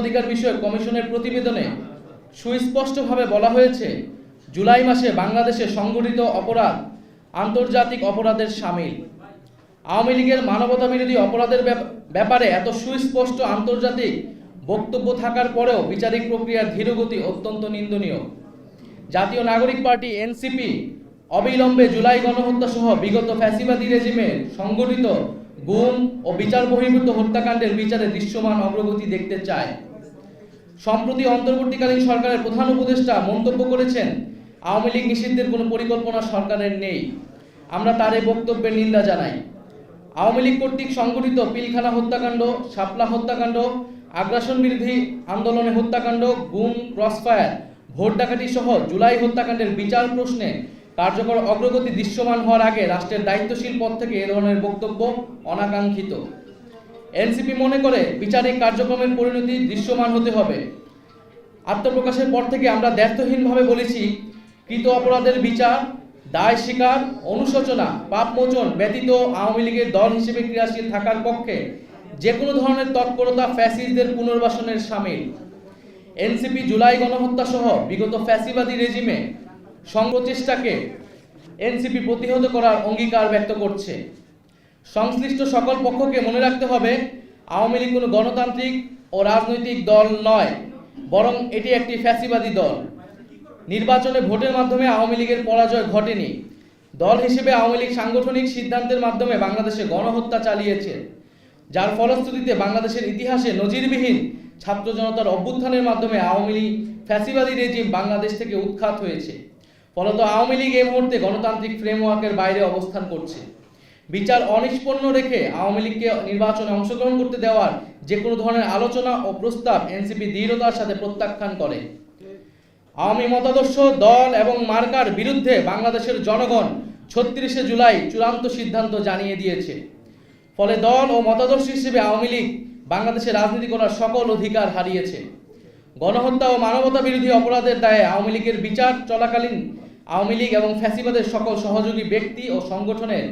অধিকার বিষয়ক কমিশনের প্রতিবেদনে সুস্পষ্টভাবে বলা হয়েছে, জুলাই মাসে বাংলাদেশে সংগঠিত অপরাধ আন্তর্জাতিক অপরাধের সামিল। আওয়ামী লীগের মানবতা বিরোধী অপরাধের ব্যাপারে এত সুস্পষ্ট আন্তর্জাতিক বক্তব্য থাকার পরেও বিচারিক প্রক্রিয়ার ধীরগতি অত্যন্ত নিন্দনীয়। জাতীয় নাগরিক পার্টি এনসিপি অবিলম্বে জুলাই গণহত্যা সহ বিগত ফ্যাসিবাদী রেজিমে সংগঠিত গুম ও বিচার বহির্ভূত হত্যাকাণ্ডের বিচারে দৃশ্যমান অগ্রগতি দেখতে চায়। সম্প্রতি অন্তর্বর্তীকালীন সরকারের প্রধান উপদেষ্টা মন্তব্য করেছেন, আওয়ামী লীগ নিষিদ্ধের কোনো পরিকল্পনা সরকারের নেই। আমরা তার এই বক্তব্যের নিন্দা জানাই। আওয়ামী লীগ কর্তৃক সংগঠিত পিলখানা হত্যাকাণ্ড, শাপলা হত্যাকাণ্ড, আগ্রাসন বিরোধী আন্দোলনে হত্যাকাণ্ড, গুম, ক্রসফায়ার, ভোট ডাকাতি সহ জুলাই হত্যাকাণ্ডের বিচার প্রশ্নে কার্যকর অগ্রগতি দৃশ্যমান হওয়ার আগে রাষ্ট্রের দায়িত্বশীল পদ থেকে এ ধরনের বক্তব্য অনাকাঙ্ক্ষিত। এনসিপি মনে করে বিচারিক কার্যক্রমের পরিণতি দৃশ্যমান হতে হবে। আত্মপ্রকাশের পর থেকে আমরা দ্ব্যর্থহীনভাবে বলেছি, কৃত অপরাধের বিচার, দায় স্বীকার, অনুশোচনা, পাপ মোচন ব্যতীত আওয়ামী লীগের দল হিসেবে ক্রিয়াশীল থাকার পক্ষে যে কোনো ধরনের তৎপরতা ফ্যাসিস্টদের পুনর্বাসনের সামিল। এনসিপি জুলাই গণহত্যা সহ বিগত ফ্যাসিবাদী রেজিমে সংপ্রচেষ্টাকে এনসিপি প্রতিহত করার অঙ্গীকার ব্যক্ত করছে। সংশ্লিষ্ট সকল পক্ষকে মনে রাখতে হবে, আওয়ামী লীগ কোনো গণতান্ত্রিক ও রাজনৈতিক দল নয়, বরং এটি একটি ফ্যাসিবাদী দল। নির্বাচনে ভোটের মাধ্যমে আওয়ামী লীগের পরাজয় ঘটেনি। দল হিসেবে আওয়ামী লীগ সাংগঠনিক সিদ্ধান্তের মাধ্যমে বাংলাদেশে গণহত্যা চালিয়েছে, যার ফলশ্রুতিতে বাংলাদেশের ইতিহাসে নজিরবিহীন ছাত্র জনতার অভ্যুত্থানের মাধ্যমে আওয়ামী লীগ ফ্যাসিবাদী রেজিম বাংলাদেশ থেকে উৎখাত হয়েছে। ফলত আওয়ামী লীগ এই মুহূর্তে গণতান্ত্রিক ফ্রেমওয়ার্কের বাইরে অবস্থান করছে। বিচার অনিষ্পন্ন রেখে আওয়ামী লীগকে নির্বাচনে অংশগ্রহণ করতে দেওয়ার যে কোনো ধরনের আলোচনা ও প্রস্তাব এনসিপি দৃঢ়তার সাথে প্রত্যাখ্যান করে। আওয়ামী মতাদর্শ, দল এবং মার্কার বিরুদ্ধে বাংলাদেশের জনগণ ছত্রিশে জুলাই চূড়ান্ত সিদ্ধান্ত জানিয়ে দিয়েছে। ফলে দল ও মতাদর্শ হিসেবে আওয়ামী লীগ বাংলাদেশে রাজনীতি করার সকল অধিকার হারিয়েছে। গণহত্যা ও মানবতা বিরোধী অপরাধের দায়ে আওয়ামী লীগের বিচার চলাকালীন আওয়ামী লীগ এবং ফ্যাসিবাদের সকল সহযোগী ব্যক্তি ও সংগঠনের